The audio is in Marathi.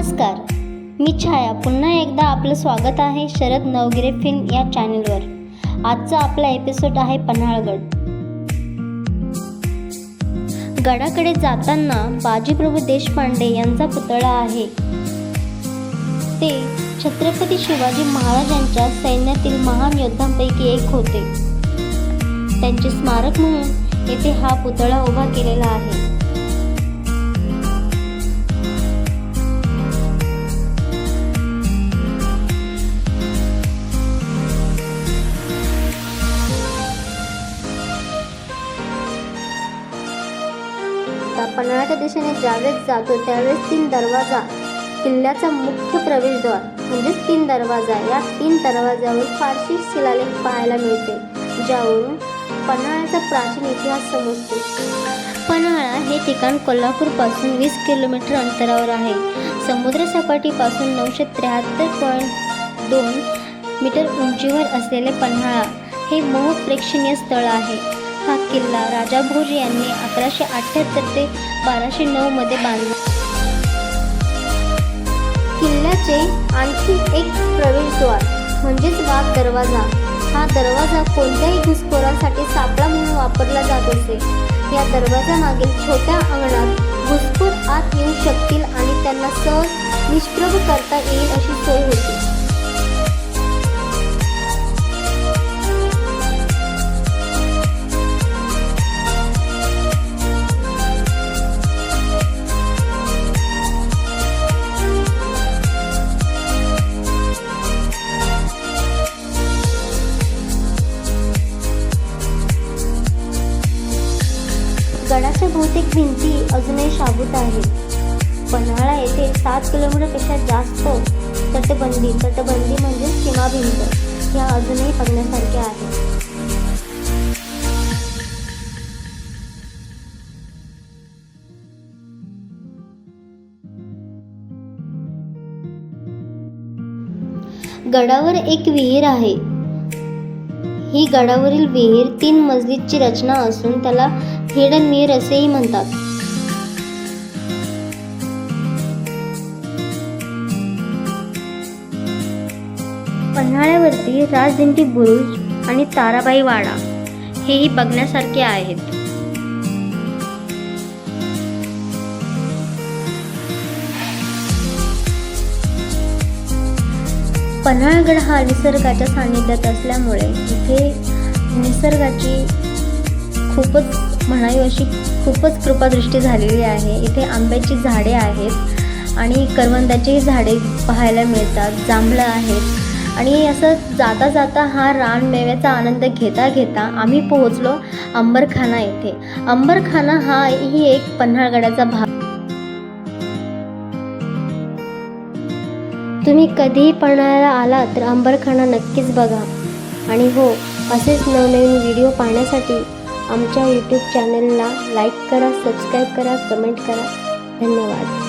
नमस्कार. मी छाया. पुन्हा एकदा आपलं स्वागत आहे शरद नवगिरे फिल्म या चॅनलवर. आजचा आपला एपिसोड आहे पन्हाळगड. गडाकडे जाताना बाजीप्रभू देशपांडे यांचा पुतळा आहे. ते छत्रपती शिवाजी महाराजांच्या सैन्यातील महान योद्धांपैकी एक होते. त्यांचे स्मारक म्हणून येथे हा पुतळा उभा केलेला आहे. होता. पन्हाळ्याच्या दिशेने ज्यावेळेस जातो त्यावेळेस तीन दरवाजा किल्ल्याचा मुख्य प्रवेशद्वार म्हणजेच तीन दरवाजा. या तीन दरवाजावर फारशी शिलालेख पाहायला मिळते ज्यावरून पन्हाळ्याचा प्राचीन इतिहास समजतो. पन्हाळा हे ठिकाण कोल्हापूरपासून वीस किलोमीटर अंतरावर आहे. समुद्रसपाटीपासून नऊशे त्र्याहत्तर पॉईंट दोन मीटर उंचीवर असलेले पन्हाळा हे मोह प्रेक्षणीय स्थळ आहे. हा किल्ला राजा भोज यांनी अकराशे अठ्ठ्याहत्तर ते बाराशे नऊ मध्ये बांधला. किल्ल्याचे आणखी एक प्रवेशद्वार म्हणजेच वाघ दरवाजा. हा दरवाजा कोणत्याही घुसखोरांसाठी सापळा म्हणून वापरला जात असे. या दरवाजामागील छोट्या अंगणात घुसखोर आत येऊ शकतील आणि त्यांना सहज निष्प्रभ करता येईल अशी सोय होती. गडाच्या बहुतेक भिंती अजूनही शाबूत आहेत. पन्हाळा येथे सात किलोमीटरपेक्षा जास्त तटबंदी तटबंदी म्हणजे सीमाभिंत भिंत अजूनही बघण्यासारख्या आहेत. गडावर एक विहीर आहे. ही गडावरील विहीर तीन मजलीची रचना असून त्याला हिडन विहीर असेही म्हणतात. पन्हाळ्यावरती राजदिंडी बुरुज आणि ताराबाई वाडा हेही बघण्यासारखे आहेत. पन्हाळगड हा निसर्गाच्या सानिध्यात असल्यामुळे इथे निसर्गाची खूपच म्हणावी अशी खूपच कृपादृष्टी झालेली आहे. इथे आंब्याची झाडे आहेत आणि करवंदाचीही झाडे पाहायला मिळतात जांभळं आहेत. आणि असं जाता जाता हा रानमेव्याचा आनंद घेता घेता आम्ही पोहोचलो अंबरखाना येथे. अंबरखाना हा ही एक पन्हाळगडाचा भाग. तुम्ही कधीही पन्हाळ्याला आला तर अंबरखाना नक्कीच बघा. आणि हो असेच नवनवीन व्हिडिओ पाहण्यासाठी आमच्या यूट्यूब चॅनलला लाईक करा सबस्क्राईब करा कमेंट करा. धन्यवाद.